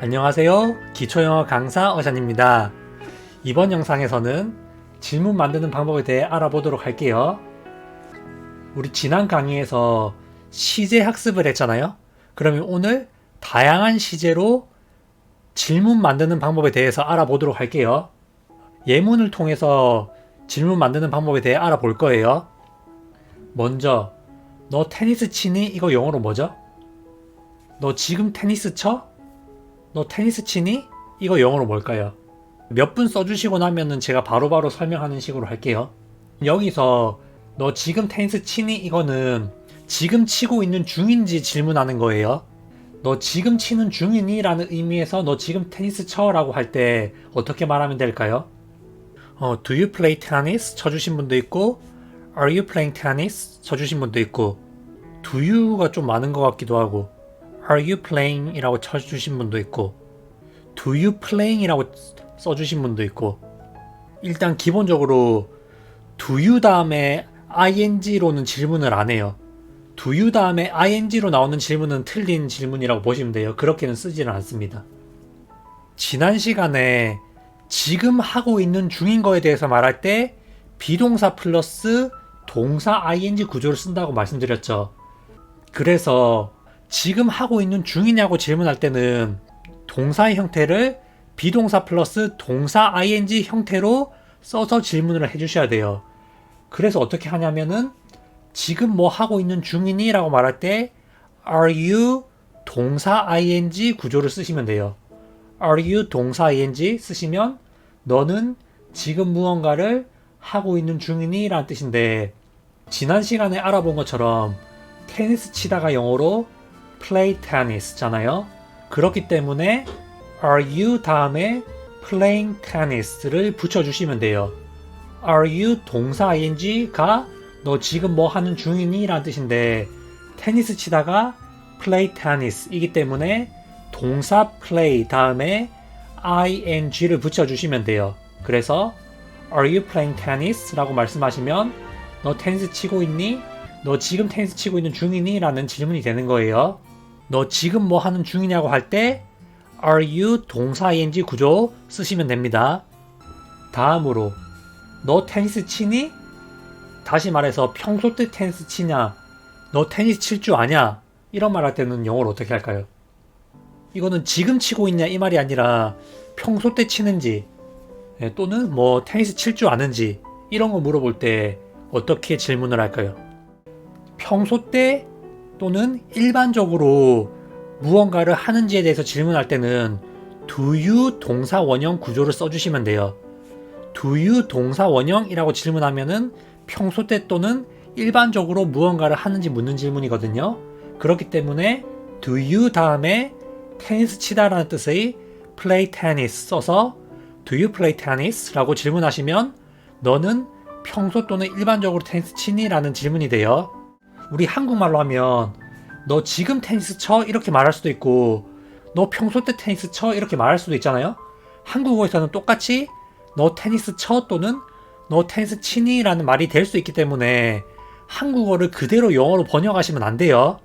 안녕하세요. 기초영어 강사 어찬입니다. 이번 영상에서는 질문 만드는 방법에 대해 알아보도록 할게요. 우리 지난 강의에서 시제 학습을 했잖아요. 그러면 오늘 다양한 시제로 질문 만드는 방법에 대해서 알아보도록 할게요. 예문을 통해서 질문 만드는 방법에 대해 알아볼 거예요. 먼저, 너 테니스 치니? 이거 영어로 뭐죠? 너 지금 테니스 쳐? 너 테니스 치니? 이거 영어로 뭘까요? 몇 분 써주시고 나면은 제가 바로 바로 설명하는 식으로 할게요. 여기서 너 지금 테니스 치니? 이거는 지금 치고 있는 중인지 질문하는 거예요. 너 지금 치는 중이니? 라는 의미에서 너 지금 테니스 쳐? 라고 할 때 어떻게 말하면 될까요? 어, do you play tennis? 쳐주신 분도 있고, are you playing tennis? 쳐주신 분도 있고, do you가 좀 많은 것 같기도 하고, are you playing? 이라고 쳐주신 분도 있고, do you playing? 이라고 써주신 분도 있고, 일단 기본적으로 do you 다음에 ing로는 질문을 안 해요. do you 다음에 ing로 나오는 질문은 틀린 질문이라고 보시면 돼요. 그렇게는 쓰지는 않습니다. 지난 시간에 지금 하고 있는 중인 거에 대해서 말할 때 비동사 플러스 동사 ing 구조를 쓴다고 말씀드렸죠. 그래서 지금 하고 있는 중이냐고 질문할 때는 동사의 형태를 비동사 플러스 동사 ing 형태로 써서 질문을 해주셔야 돼요. 그래서 어떻게 하냐면은 지금 뭐 하고 있는 중이니? 라고 말할 때 are you 동사 ing 구조를 쓰시면 돼요. are you 동사 ing 쓰시면 너는 지금 무언가를 하고 있는 중이니? 라는 뜻인데 지난 시간에 알아본 것처럼 테니스 치다가 영어로 play tennis잖아요. 그렇기 때문에 are you 다음에 playing tennis를 붙여주시면 돼요. are you 동사 ing가 너 지금 뭐 하는 중이니? 라는 뜻인데 테니스 치다가 play tennis 이기 때문에 동사 play 다음에 ing를 붙여주시면 돼요. 그래서 are you playing tennis? 라고 말씀하시면 너 테니스 치고 있니? 너 지금 테니스 치고 있는 중이니? 라는 질문이 되는 거예요. 너 지금 뭐 하는 중이냐고 할 때 are you 동사 ing 구조 쓰시면 됩니다. 다음으로 너 테니스 치니? 다시 말해서 평소 때 테니스 치냐? 너 테니스 칠 줄 아냐? 이런 말 할 때는 영어로 어떻게 할까요? 이거는 지금 치고 있냐 이 말이 아니라 평소 때 치는지 예, 또는 뭐 테니스 칠 줄 아는지 이런 거 물어볼 때 어떻게 질문을 할까요? 평소 때 또는 일반적으로 무언가를 하는지에 대해서 질문할 때는 do you 동사 원형 구조를 써주시면 돼요. do you 동사 원형이라고 질문하면은 평소 때 또는 일반적으로 무언가를 하는지 묻는 질문이거든요. 그렇기 때문에 do you 다음에 테니스 치다라는 뜻의 play tennis 써서 do you play tennis? 라고 질문하시면 너는 평소 또는 일반적으로 테니스 치니? 라는 질문이 돼요. 우리 한국말로 하면 너 지금 테니스 쳐? 이렇게 말할 수도 있고 너 평소 때 테니스 쳐? 이렇게 말할 수도 있잖아요. 한국어에서는 똑같이 너 테니스 쳐? 또는 너 테니스 치니? 라는 말이 될 수 있기 때문에 한국어를 그대로 영어로 번역하시면 안 돼요.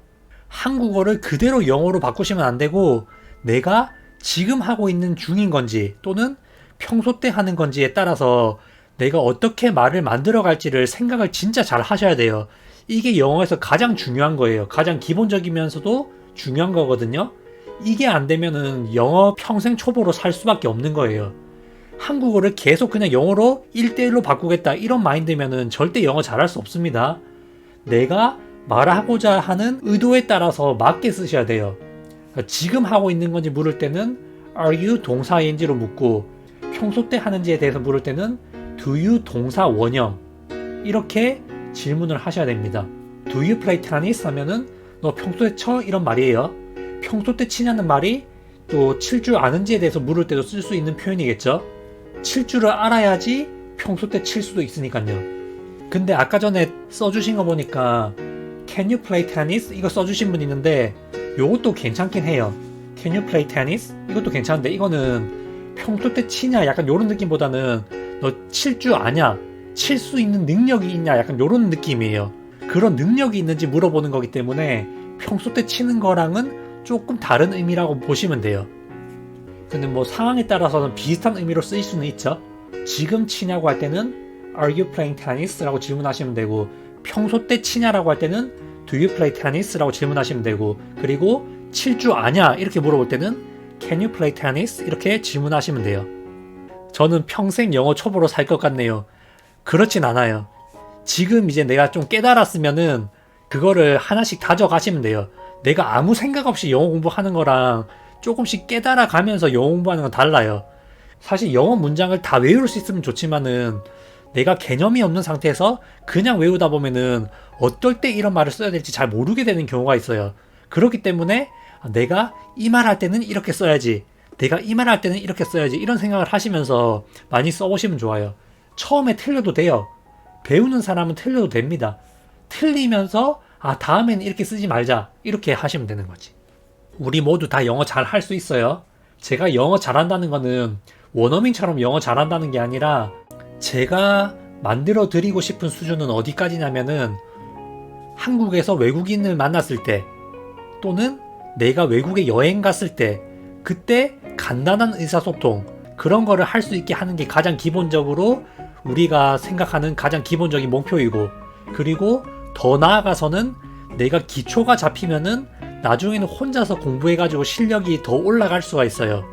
한국어를 그대로 영어로 바꾸시면 안 되고 내가 지금 하고 있는 중인 건지 또는 평소 때 하는 건지에 따라서 내가 어떻게 말을 만들어 갈지를 생각을 진짜 잘 하셔야 돼요. 이게 영어에서 가장 중요한 거예요. 가장 기본적이면서도 중요한 거거든요. 이게 안 되면은 영어 평생 초보로 살 수밖에 없는 거예요. 한국어를 계속 그냥 영어로 1대1로 바꾸겠다 이런 마인드면은 절대 영어 잘할 수 없습니다. 내가 말하고자 하는 의도에 따라서 맞게 쓰셔야 돼요. 그러니까 지금 하고 있는 건지 물을 때는 are you 동사인지로 묻고 평소 때 하는지에 대해서 물을 때는 do you 동사 원형 이렇게 질문을 하셔야 됩니다. do you play tennis 하면은 너 평소에 쳐 이런 말이에요. 평소 때 치냐는 말이 또 칠 줄 아는지에 대해서 물을 때도 쓸 수 있는 표현이겠죠. 칠 줄을 알아야지 평소 때 칠 수도 있으니까요. 근데 아까 전에 써주신 거 보니까 Can you play tennis? 이거 써주신 분 있는데 요것도 괜찮긴 해요. Can you play tennis? 이것도 괜찮은데 이거는 평소 때 치냐 약간 요런 느낌보다는 너 칠 줄 아냐? 칠 수 있는 능력이 있냐? 약간 요런 느낌이에요. 그런 능력이 있는지 물어보는 거기 때문에 평소 때 치는 거랑은 조금 다른 의미라고 보시면 돼요. 근데 뭐 상황에 따라서는 비슷한 의미로 쓰일 수는 있죠. 지금 치냐고 할 때는 Are you playing tennis? 라고 질문하시면 되고 평소 때 치냐라고 할 때는 Do you play tennis? 라고 질문하시면 되고 그리고 칠 줄 아냐? 이렇게 물어볼 때는 Can you play tennis? 이렇게 질문하시면 돼요. 저는 평생 영어 초보로 살 것 같네요. 그렇진 않아요. 지금 이제 내가 좀 깨달았으면은 그거를 하나씩 다져가시면 돼요. 내가 아무 생각 없이 영어 공부하는 거랑 조금씩 깨달아 가면서 영어 공부하는 건 달라요. 사실 영어 문장을 다 외울 수 있으면 좋지만은 내가 개념이 없는 상태에서 그냥 외우다 보면은 어떨 때 이런 말을 써야 될지 잘 모르게 되는 경우가 있어요. 그렇기 때문에 내가 이 말 할 때는 이렇게 써야지. 내가 이 말 할 때는 이렇게 써야지. 이런 생각을 하시면서 많이 써보시면 좋아요. 처음에 틀려도 돼요. 배우는 사람은 틀려도 됩니다. 틀리면서 아 다음에는 이렇게 쓰지 말자 이렇게 하시면 되는 거지. 우리 모두 다 영어 잘 할 수 있어요. 제가 영어 잘한다는 거는 원어민처럼 영어 잘한다는 게 아니라 제가 만들어 드리고 싶은 수준은 어디까지냐면은 한국에서 외국인을 만났을 때 또는 내가 외국에 여행 갔을 때 그때 간단한 의사소통 그런 거를 할 수 있게 하는 게 가장 기본적으로 우리가 생각하는 가장 기본적인 목표이고 그리고 더 나아가서는 내가 기초가 잡히면은 나중에는 혼자서 공부해가지고 실력이 더 올라갈 수가 있어요.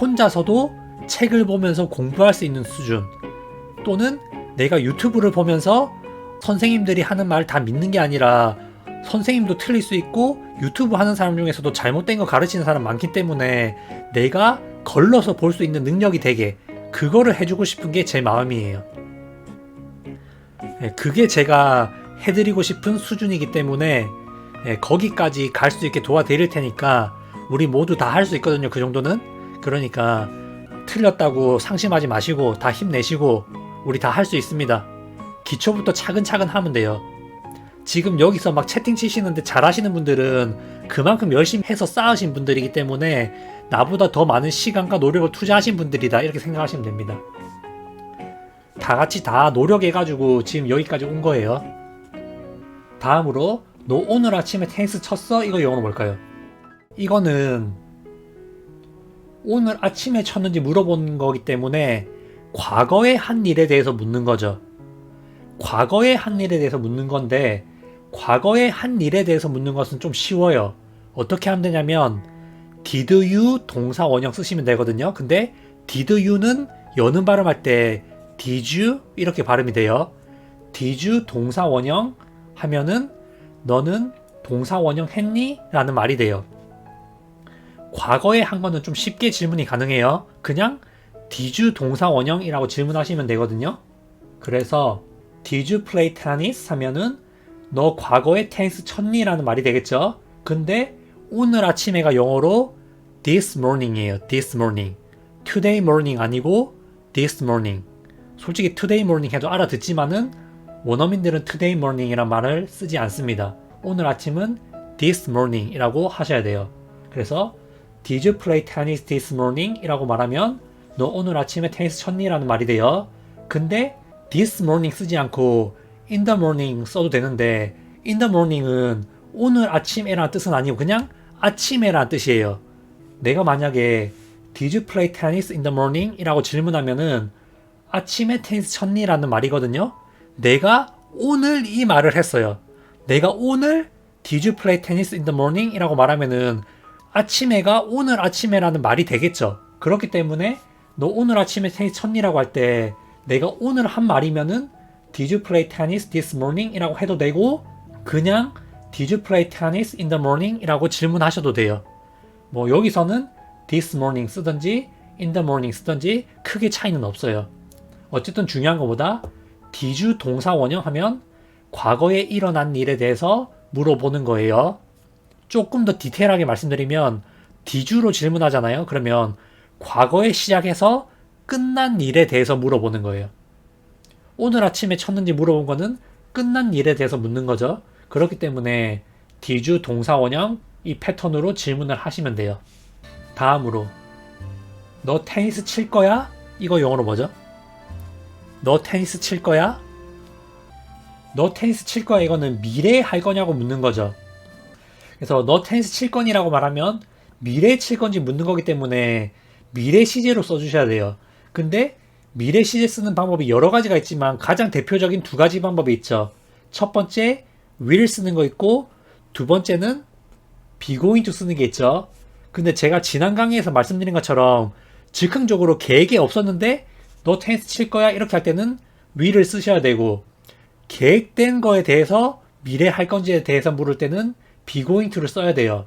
혼자서도 책을 보면서 공부할 수 있는 수준 또는 내가 유튜브를 보면서 선생님들이 하는 말 다 믿는 게 아니라 선생님도 틀릴 수 있고 유튜브 하는 사람 중에서도 잘못된 거 가르치는 사람 많기 때문에 내가 걸러서 볼 수 있는 능력이 되게 그거를 해주고 싶은 게 제 마음이에요. 예, 그게 제가 해드리고 싶은 수준이기 때문에 예, 거기까지 갈 수 있게 도와드릴 테니까 우리 모두 다 할 수 있거든요. 그 정도는. 그러니까 틀렸다고 상심하지 마시고 다 힘내시고 우리 다 할 수 있습니다. 기초부터 차근차근 하면 돼요. 지금 여기서 막 채팅 치시는데 잘하시는 분들은 그만큼 열심히 해서 쌓으신 분들이기 때문에 나보다 더 많은 시간과 노력을 투자하신 분들이다 이렇게 생각하시면 됩니다. 다 같이 다 노력해가지고 지금 여기까지 온 거예요. 다음으로 너 오늘 아침에 테니스 쳤어? 이거 영어로 뭘까요? 이거는 오늘 아침에 쳤는지 물어본 거기 때문에 과거에 한 일에 대해서 묻는 거죠. 과거에 한 일에 대해서 묻는 건데 과거에 한 일에 대해서 묻는 것은 좀 쉬워요. 어떻게 하면 되냐면 did you 동사 원형 쓰시면 되거든요. 근데 did you는 여는 발음할 때 did you 이렇게 발음이 돼요. did you 동사 원형 하면은 너는 동사 원형 했니? 라는 말이 돼요. 과거에 한 거는 좀 쉽게 질문이 가능해요. 그냥 did you 동사 원형이라고 질문하시면 되거든요. 그래서 did you play tennis 하면은 너 과거에 테니스 쳤니? 라는 말이 되겠죠. 근데 오늘 아침에가 영어로 this morning이에요. this morning. today morning 아니고 this morning. 솔직히 today morning 해도 알아듣지만은 원어민들은 today morning이란 말을 쓰지 않습니다. 오늘 아침은 this morning 이라고 하셔야 돼요. 그래서 Did you play tennis this morning? 이라고 말하면 너 오늘 아침에 테니스 쳤니? 라는 말이 돼요. 근데 this morning 쓰지 않고 in the morning 써도 되는데 in the morning은 오늘 아침에라는 뜻은 아니고 그냥 아침에라는 뜻이에요. 내가 만약에 Did you play tennis in the morning? 이라고 질문하면은 아침에 테니스 쳤니? 라는 말이거든요. 내가 오늘 이 말을 했어요. 내가 오늘 Did you play tennis in the morning? 이라고 말하면은 아침에가 오늘 아침에라는 말이 되겠죠. 그렇기 때문에 너 오늘 아침에 테니스 쳤니라고 할 때 내가 오늘 한 말이면은 Did you play tennis this morning? 이라고 해도 되고 그냥 Did you play tennis in the morning? 이라고 질문하셔도 돼요. 뭐 여기서는 this morning 쓰든지 in the morning 쓰든지 크게 차이는 없어요. 어쨌든 중요한 것보다 Did you 동사 원형 하면 과거에 일어난 일에 대해서 물어보는 거예요. 조금 더 디테일하게 말씀드리면 디주로 질문하잖아요. 그러면 과거에 시작해서 끝난 일에 대해서 물어보는 거예요. 오늘 아침에 쳤는지 물어본 거는 끝난 일에 대해서 묻는 거죠. 그렇기 때문에 디주 동사 원형 이 패턴으로 질문을 하시면 돼요. 다음으로 너 테니스 칠 거야? 이거 영어로 뭐죠? 너 테니스 칠 거야? 너 테니스 칠 거야? 이거는 미래에 할 거냐고 묻는 거죠. 그래서 너 테니스 칠 거니라고 말하면 미래에 칠 건지 묻는 거기 때문에 미래 시제로 써주셔야 돼요. 근데 미래 시제 쓰는 방법이 여러 가지가 있지만 가장 대표적인 두 가지 방법이 있죠. 첫 번째 will 쓰는 거 있고 두 번째는 be going to 쓰는 게 있죠. 근데 제가 지난 강의에서 말씀드린 것처럼 즉흥적으로 계획이 없었는데 너 테니스 칠 거야 이렇게 할 때는 will을 쓰셔야 되고 계획된 거에 대해서 미래 할 건지에 대해서 물을 때는 be going to를 써야 돼요.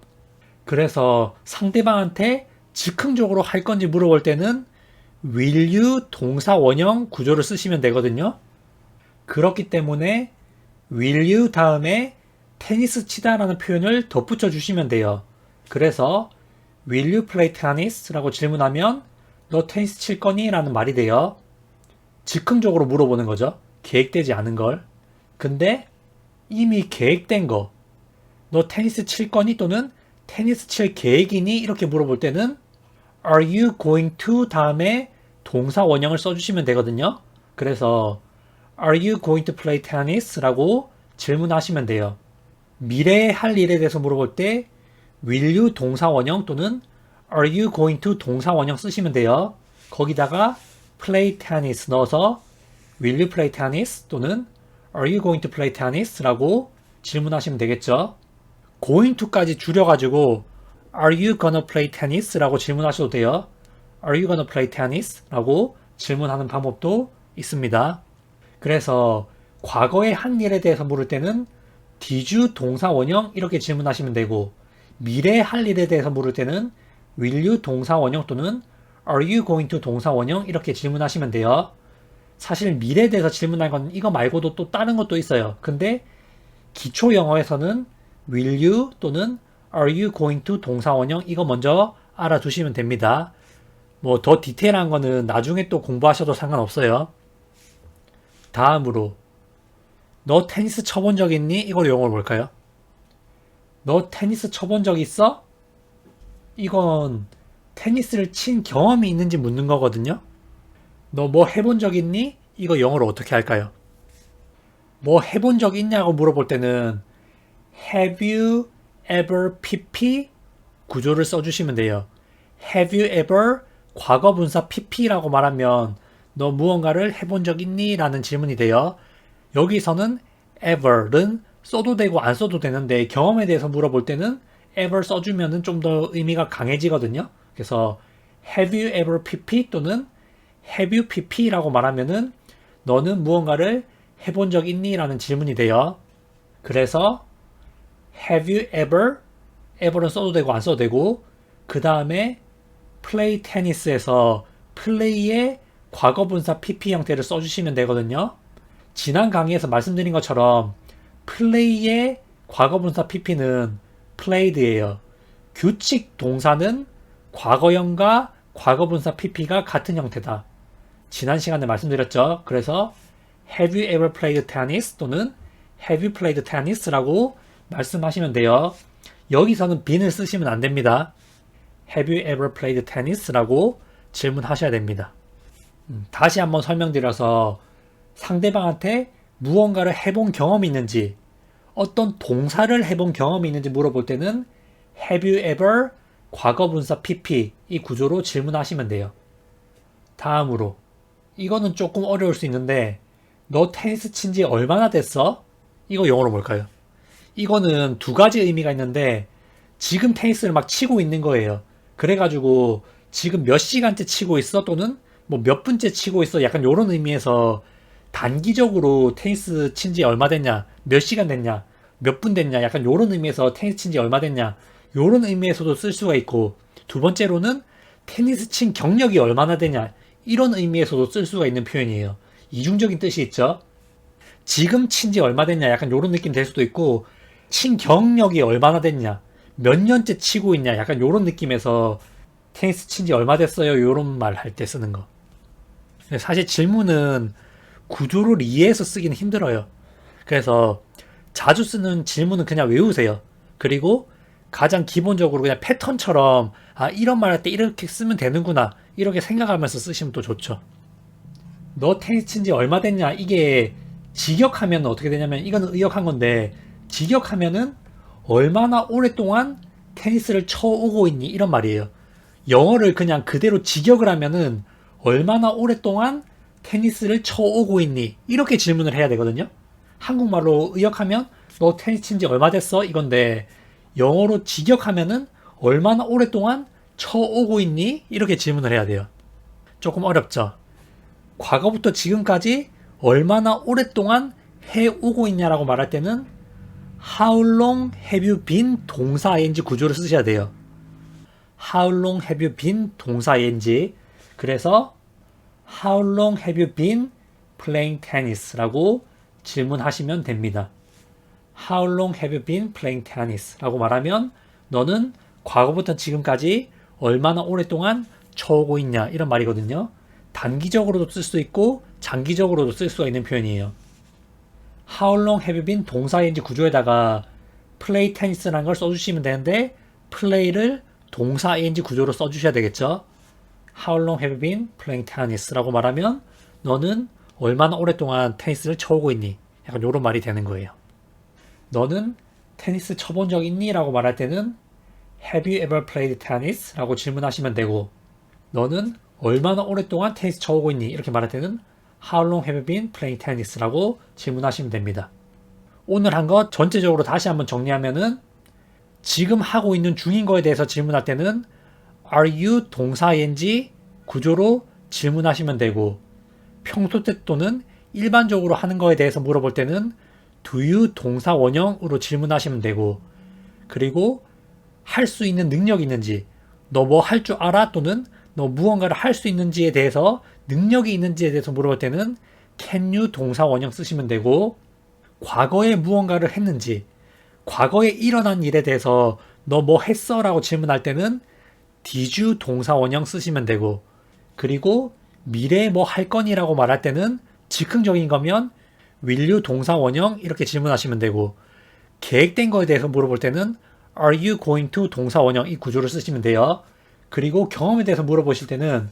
그래서 상대방한테 즉흥적으로 할 건지 물어볼 때는 will you 동사 원형 구조를 쓰시면 되거든요. 그렇기 때문에 will you 다음에 테니스 치다라는 표현을 덧붙여 주시면 돼요. 그래서 will you play tennis? 라고 질문하면 너 테니스 칠 거니? 라는 말이 돼요. 즉흥적으로 물어보는 거죠. 계획되지 않은 걸. 근데 이미 계획된 거. 너 테니스 칠 거니? 또는 테니스 칠 계획이니? 이렇게 물어볼 때는 are you going to 다음에 동사 원형을 써주시면 되거든요. 그래서 are you going to play tennis? 라고 질문하시면 돼요. 미래에 할 일에 대해서 물어볼 때 will you 동사 원형 또는 are you going to 동사 원형 쓰시면 돼요. 거기다가 play tennis 넣어서 will you play tennis 또는 are you going to play tennis? 라고 질문하시면 되겠죠. going to까지 줄여가지고 are you gonna play tennis? 라고 질문하셔도 돼요. are you gonna play tennis? 라고 질문하는 방법도 있습니다. 그래서 과거의 한 일에 대해서 물을 때는 you 동사 원형 이렇게 질문하시면 되고 미래의 할 일에 대해서 물을 때는 will you 동사 원형 또는 are you going to 동사 원형 이렇게 질문하시면 돼요. 사실 미래에 대해서 질문한 건 이거 말고도 또 다른 것도 있어요. 근데 기초 영어에서는 will you 또는 are you going to 동사 원형 이거 먼저 알아두시면 됩니다. 뭐 더 디테일한 거는 나중에 또 공부하셔도 상관없어요. 다음으로 너 테니스 쳐본 적 있니? 이걸 영어로 볼까요? 너 테니스 쳐본 적 있어? 이건 테니스를 친 경험이 있는지 묻는 거거든요. 너 뭐 해본 적 있니? 이거 영어로 어떻게 할까요? 뭐 해본 적 있냐고 물어볼 때는 Have you ever pp 구조를 써주시면 돼요. Have you ever 과거 분사 pp라고 말하면 너 무언가를 해본 적 있니? 라는 질문이 돼요. 여기서는 ever는 써도 되고 안 써도 되는데 경험에 대해서 물어볼 때는 ever 써주면은 좀 더 의미가 강해지거든요. 그래서 have you ever pp 또는 have you pp라고 말하면은 너는 무언가를 해본 적 있니? 라는 질문이 돼요. 그래서 have you ever ever는 써도 되고 안 써도 되고 그 다음에 play tennis에서 play의 과거 분사 pp 형태를 써주시면 되거든요. 지난 강의에서 말씀드린 것처럼 play의 과거 분사 pp는 played예요. 규칙 동사는 과거형과 과거 분사 pp가 같은 형태다. 지난 시간에 말씀드렸죠. 그래서 have you ever played tennis 또는 have you played tennis라고 말씀하시면 돼요. 여기서는 bean을 쓰시면 안 됩니다. have you ever played tennis라고 질문하셔야 됩니다. 음, 다시 한번 설명드려서 상대방한테 무언가를 해본 경험이 있는지 어떤 동사를 해본 경험이 있는지 물어볼 때는 have you ever 과거 분사 pp 이 구조로 질문하시면 돼요. 다음으로 이거는 조금 어려울 수 있는데 너 테니스 친 지 얼마나 됐어? 이거 영어로 뭘까요? 이거는 두 가지 의미가 있는데 지금 테니스를 막 치고 있는 거예요. 그래가지고 지금 몇 시간째 치고 있어 또는 뭐 몇 분째 치고 있어 약간 이런 의미에서 단기적으로 테니스 친 지 얼마 됐냐 몇 시간 됐냐 몇 분 됐냐 약간 이런 의미에서 테니스 친 지 얼마 됐냐 이런 의미에서도 쓸 수가 있고 두 번째로는 테니스 친 경력이 얼마나 되냐 이런 의미에서도 쓸 수가 있는 표현이에요. 이중적인 뜻이 있죠. 지금 친 지 얼마 됐냐 약간 이런 느낌 될 수도 있고 친 경력이 얼마나 됐냐 몇 년째 치고 있냐 약간 이런 느낌에서 테니스 친 지 얼마 됐어요 이런 말 할 때 쓰는 거. 사실 질문은 구조를 이해해서 쓰기는 힘들어요. 그래서 자주 쓰는 질문은 그냥 외우세요. 그리고 가장 기본적으로 그냥 패턴처럼 아 이런 말 할 때 이렇게 쓰면 되는구나 이렇게 생각하면서 쓰시면 또 좋죠. 너 테니스 친지 얼마 됐냐 이게 직역하면 어떻게 되냐면 이거는 의역한 건데 직역하면은 얼마나 오랫동안 테니스를 쳐오고 있니? 이런 말이에요. 영어를 그냥 그대로 직역을 하면은 얼마나 오랫동안 테니스를 쳐오고 있니? 이렇게 질문을 해야 되거든요. 한국말로 의역하면 너 테니스 친 지 얼마 됐어? 이건데 영어로 직역하면은 얼마나 오랫동안 쳐오고 있니? 이렇게 질문을 해야 돼요. 조금 어렵죠. 과거부터 지금까지 얼마나 오랫동안 해오고 있냐라고 말할 때는 How long have you been 동사 ing 구조를 쓰셔야 돼요. How long have you been 동사 ing 그래서 How long have you been playing tennis? 라고 질문하시면 됩니다. How long have you been playing tennis? 라고 말하면 너는 과거부터 지금까지 얼마나 오랫동안 쳐오고 있냐 이런 말이거든요. 단기적으로도 쓸 수 있고 장기적으로도 쓸 수가 있는 표현이에요. How long have you been 동사인지 구조에다가 play tennis라는 걸 써주시면 되는데 play를 동사인지 구조로 써주셔야 되겠죠. How long have you been playing tennis라고 말하면 너는 얼마나 오랫동안 테니스를 쳐오고 있니? 약간 이런 말이 되는 거예요. 너는 테니스 쳐본 적 있니? 라고 말할 때는 Have you ever played tennis? 라고 질문하시면 되고 너는 얼마나 오랫동안 테니스 쳐오고 있니? 이렇게 말할 때는 How long have you been playing tennis? 라고 질문하시면 됩니다. 오늘 한 것 전체적으로 다시 한번 정리하면은 지금 하고 있는 중인 거에 대해서 질문할 때는 Are you 동사인지 구조로 질문하시면 되고 평소 때 또는 일반적으로 하는 거에 대해서 물어볼 때는 Do you 동사 원형으로 질문하시면 되고 그리고 할 수 있는 능력이 있는지 너 뭐 할 줄 알아 또는 너 무언가를 할 수 있는지에 대해서 능력이 있는지에 대해서 물어볼 때는 can you 동사 원형 쓰시면 되고 과거에 무언가를 했는지 과거에 일어난 일에 대해서 너 뭐 했어? 라고 질문할 때는 you 동사 원형 쓰시면 되고 그리고 미래에 뭐할 거니라고 말할 때는 즉흥적인 거면 will 동사 원형 이렇게 질문하시면 되고 계획된 거에 대해서 물어볼 때는 are you going to 동사 원형 이 구조를 쓰시면 돼요. 그리고 경험에 대해서 물어보실 때는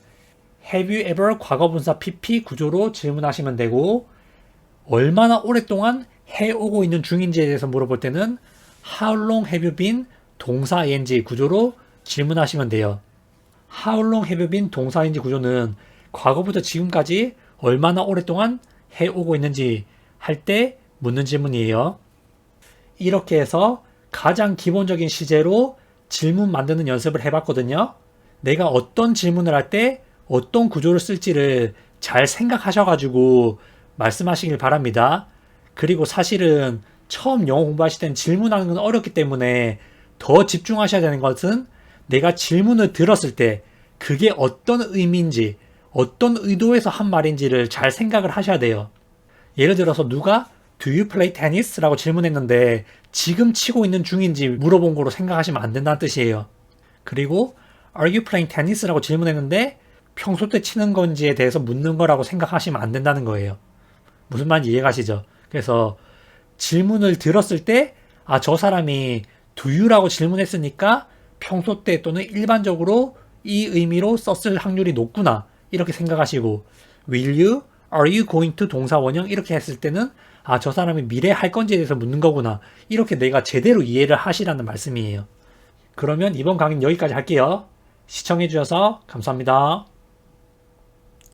have you ever 과거분사 pp 구조로 질문하시면 되고 얼마나 오랫동안 해오고 있는 중인지에 대해서 물어볼 때는 how long have you been 동사 ing 구조로 질문하시면 돼요. how long have you been 동사 ing 구조는 과거부터 지금까지 얼마나 오랫동안 해오고 있는지 할 때 묻는 질문이에요. 이렇게 해서 가장 기본적인 시제로 질문 만드는 연습을 해봤거든요. 내가 어떤 질문을 할 때 어떤 구조를 쓸지를 잘 생각하셔가지고 말씀하시길 바랍니다. 그리고 사실은 처음 영어 공부하실 땐 질문하는 건 어렵기 때문에 더 집중하셔야 되는 것은 내가 질문을 들었을 때 그게 어떤 의미인지 어떤 의도에서 한 말인지를 잘 생각을 하셔야 돼요. 예를 들어서 누가 Do you play tennis? 라고 질문했는데 지금 치고 있는 중인지 물어본 거로 생각하시면 안 된다는 뜻이에요. 그리고 Are you playing tennis? 라고 질문했는데 평소 때 치는 건지에 대해서 묻는 거라고 생각하시면 안 된다는 거예요. 무슨 말인지 이해가시죠? 그래서 질문을 들었을 때, 아, 저 사람이 do you라고 질문했으니까 평소 때 또는 일반적으로 이 의미로 썼을 확률이 높구나. 이렇게 생각하시고, will you, are you going to 동사 원형 이렇게 했을 때는, 아, 저 사람이 미래 할 건지에 대해서 묻는 거구나. 이렇게 내가 제대로 이해를 하시라는 말씀이에요. 그러면 이번 강의는 여기까지 할게요. 시청해주셔서 감사합니다.